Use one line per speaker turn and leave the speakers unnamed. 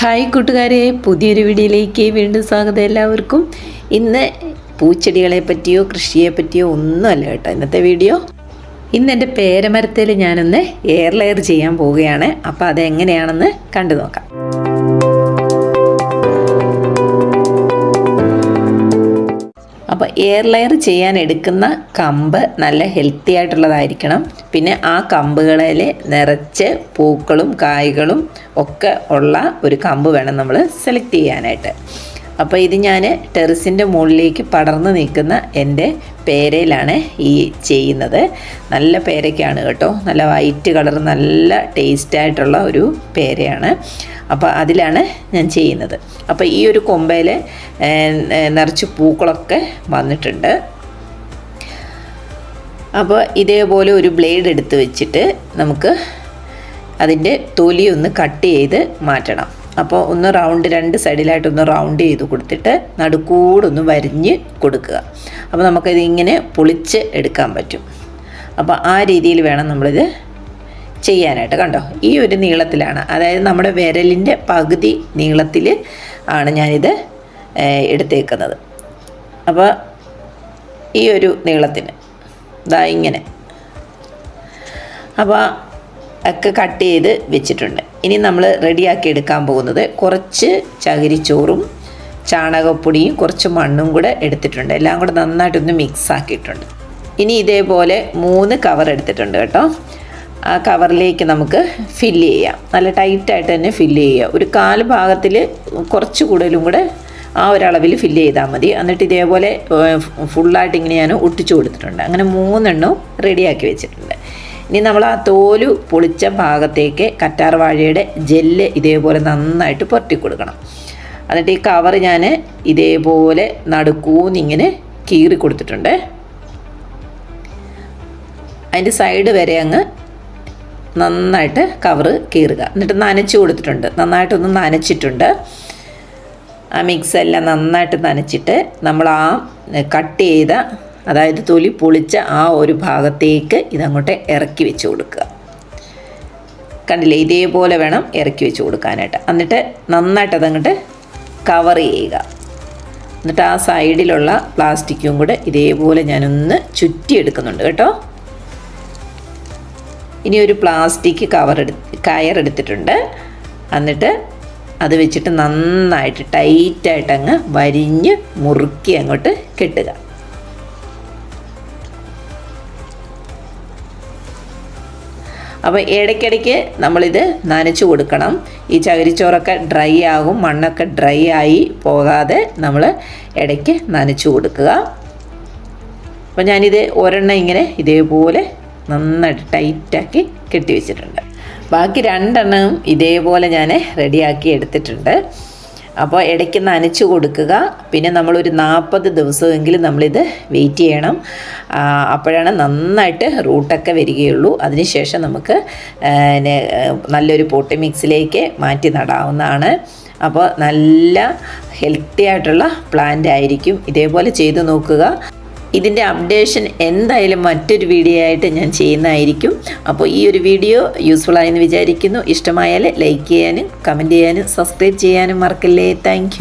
Hi കൂട്ടുകാരെ പുതിയൊരു വീഡിയോയിലേക്ക് വീണ്ടും സ്വാഗതം എല്ലാവർക്കും. ഇന്ന് പൂച്ചെടികളെ പറ്റിയോ കൃഷിയെ പറ്റിയോ ഒന്നുമല്ല കേട്ടോ ഇന്നത്തെ വീഡിയോ. ഇന്ന് എന്റെ പേരമരത്തിൽ ഞാനൊന്ന് എയർ ലെയർ ചെയ്യാൻ പോവുകയാണ്. അപ്പോൾ അതെങ്ങനെയാണെന്ന് കണ്ടു നോക്കാം അപ്പോൾ എയർ ലെയർ ചെയ്യാൻ എടുക്കുന്ന കമ്പ് നല്ല ഹെൽത്തി ആയിട്ടുള്ളതായിരിക്കണം. പിന്നെ ആ കമ്പുകളിൽ നിറച്ച് പൂക്കളും കായ്കളും ഒക്കെ ഉള്ള ഒരു കമ്പ് വേണം നമ്മൾ സെലക്ട് ചെയ്യാനായിട്ട്. അപ്പോൾ ഇത് ഞാൻ ടെറസിന്റെ മുകളിലേക്ക് പടർന്നു നിൽക്കുന്ന എന്റെ പേരയിലാണ് ഈ ചെയ്യുന്നത്. നല്ല പേരയ്ക്കാണ് കേട്ടോ. നല്ല വൈറ്റ് കളർ നല്ല ടേസ്റ്റ് ആയിട്ടുള്ള ഒരു പേരയാണ്. അപ്പോൾ അതിലാണ് ഞാൻ ചെയ്യുന്നത്. അപ്പോൾ ഈ ഒരു കൊമ്പയിൽ നിറച്ച് പൂക്കളൊക്കെ വന്നിട്ടുണ്ട്. അപ്പോൾ ഇതേപോലെ ഒരു ബ്ലേഡ് എടുത്ത് വെച്ചിട്ട് നമുക്ക് അതിന്റെ തൊലി ഒന്ന് കട്ട് ചെയ്ത് മാറ്റണം. അപ്പോൾ ഒന്ന് റൗണ്ട് രണ്ട് സൈഡിലായിട്ട് ഒന്ന് റൗണ്ട് ചെയ്ത് കൊടുത്തിട്ട് നടുക്കൂടൊന്ന് വരിഞ്ഞ് കൊടുക്കുക. അപ്പോൾ നമുക്കിത് ഇങ്ങനെ പൊളിച്ച് എടുക്കാൻ പറ്റും. അപ്പോൾ ആ രീതിയിൽ വേണം നമ്മളിത് ചെയ്യാനായിട്ട്. കണ്ടോ? ഈ ഒരു നീളത്തിലാണ്. അതായത് നമ്മുടെ വിരലിന്റെ പകുതി നീളത്തിൽ ആണ് ഞാനിത് എടുത്തേക്കുന്നത്. അപ്പോൾ ഈ ഒരു നീളത്തിന്. ഇതാ ഇങ്ങനെ. അപ്പോൾ ഒക്കെ കട്ട് ചെയ്ത് വെച്ചിട്ടുണ്ട്. ഇനി നമ്മൾ റെഡിയാക്കി എടുക്കാൻ പോകുന്നത് കുറച്ച് ചകിരിച്ചോറും ചാണകപ്പൊടിയും കുറച്ച് മണ്ണും കൂടെ എടുത്തിട്ടുണ്ട്. എല്ലാം കൂടെ നന്നായിട്ടൊന്ന് മിക്സ് ആക്കിയിട്ടുണ്ട്. ഇനി ഇതേപോലെ മൂന്ന് കവർ എടുത്തിട്ടുണ്ട് കേട്ടോ. ആ കവറിലേക്ക് നമുക്ക് ഫില്ല് ചെയ്യാം. നല്ല ടൈറ്റായിട്ട് തന്നെ ഫില്ല് ചെയ്യുക. ഒരു കാൽ ഭാഗത്തിൽ കുറച്ച് കൂടുതലും കൂടെ ആ ഒരളവിൽ ഫില്ല് ചെയ്താൽ മതി. എന്നിട്ട് ഇതേപോലെ ഫുള്ളായിട്ട് ഇങ്ങനെ ഞാൻ ഒട്ടിച്ചു കൊടുത്തിട്ടുണ്ട്. അങ്ങനെ മൂന്നെണ്ണവും റെഡിയാക്കി വെച്ചിട്ടുണ്ട്. ഇനി നമ്മൾ ആ തോലു പൊളിച്ച ഭാഗത്തേക്ക് കറ്റാർ വാഴയുടെ ജെല്ല് ഇതേപോലെ നന്നായിട്ട് പുരട്ടി കൊടുക്കണം. എന്നിട്ട് ഈ കവർ ഞാൻ ഇതേപോലെ നടുക്കൂന്നിങ്ങനെ കീറി കൊടുത്തിട്ടുണ്ട്. അതിന്റെ സൈഡ് വരെ അങ്ങ് നന്നായിട്ട് കവറ് കീറുക. എന്നിട്ട് നനച്ച് കൊടുത്തിട്ടുണ്ട്. നന്നായിട്ടൊന്ന് നനച്ചിട്ടുണ്ട്. ആ മിക്സ് എല്ലാം നന്നായിട്ട് നനച്ചിട്ട് നമ്മൾ ആ കട്ട് ചെയ്ത അതായത് തൊലി പൊളിച്ച ആ ഒരു ഭാഗത്തേക്ക് ഇതങ്ങോട്ട് ഇറക്കി വെച്ച് കൊടുക്കുക. കണ്ടില്ലേ? ഇതേപോലെ വേണം ഇറക്കി വെച്ച് കൊടുക്കാനായിട്ട്. എന്നിട്ട് നന്നായിട്ട് അതങ്ങോട്ട് കവർ ചെയ്യുക. എന്നിട്ട് ആ സൈഡിലുള്ള പ്ലാസ്റ്റിക്കും കൂടെ ഇതേപോലെ ഞാനൊന്ന് ചുറ്റിയെടുക്കുന്നുണ്ട് കേട്ടോ. ഇനി ഒരു പ്ലാസ്റ്റിക് കവർ എടുത്ത് കയറെടുത്തിട്ടുണ്ട് എന്നിട്ട് അത് വെച്ചിട്ട് നന്നായിട്ട് ടൈറ്റായിട്ട് അങ്ങ് വരിഞ്ഞ് മുറുക്കി അങ്ങോട്ട് കെട്ടുക. അപ്പോൾ ഇടയ്ക്കിടയ്ക്ക് നമ്മളിത് നനച്ചു കൊടുക്കണം. ഈ ചകിരിച്ചോറൊക്കെ ഡ്രൈ ആകും മണ്ണൊക്കെ ഡ്രൈ ആയി പോകാതെ നമ്മൾ ഇടയ്ക്ക് നനച്ചു കൊടുക്കുക. അപ്പോൾ ഞാനിത് ഒരെണ്ണം ഇങ്ങനെ ഇതേപോലെ നന്നായിട്ട് ടൈറ്റാക്കി കെട്ടി വെച്ചിട്ടുണ്ട്. ബാക്കി രണ്ടെണ്ണം ഇതേപോലെ ഞാൻ റെഡിയാക്കി എടുത്തിട്ടുണ്ട്. അപ്പോൾ ഇടയ്ക്ക് നനച്ച് കൊടുക്കുക. പിന്നെ നമ്മളൊരു നാൽപ്പത് ദിവസമെങ്കിലും നമ്മളിത് വെയിറ്റ് ചെയ്യണം. അപ്പോഴാണ് നന്നായിട്ട് റൂട്ടൊക്കെ വരികയുള്ളൂ. അതിനുശേഷം നമുക്ക് നല്ലൊരു പോട്ടി മിക്സിലേക്ക് മാറ്റി നടാവുന്നതാണ്. അപ്പോൾ നല്ല ഹെൽത്തി ആയിട്ടുള്ള പ്ലാന്റ് ആയിരിക്കും. ഇതേപോലെ ചെയ്തു നോക്കുക. ഇതിന്റെ അപ്ഡേഷൻ എന്തായാലും മറ്റൊരു വീഡിയോ ആയിട്ട് ഞാൻ ചെയ്യുന്നതായിരിക്കും. അപ്പോൾ ഈ ഒരു വീഡിയോ യൂസ്ഫുൾ ആയെന്ന് വിചാരിക്കുന്നു. ഇഷ്ടമായാൽ ലൈക്ക് ചെയ്യാനും കമന്റ് ചെയ്യാനും സബ്സ്ക്രൈബ് ചെയ്യാനും മറക്കല്ലേ. താങ്ക്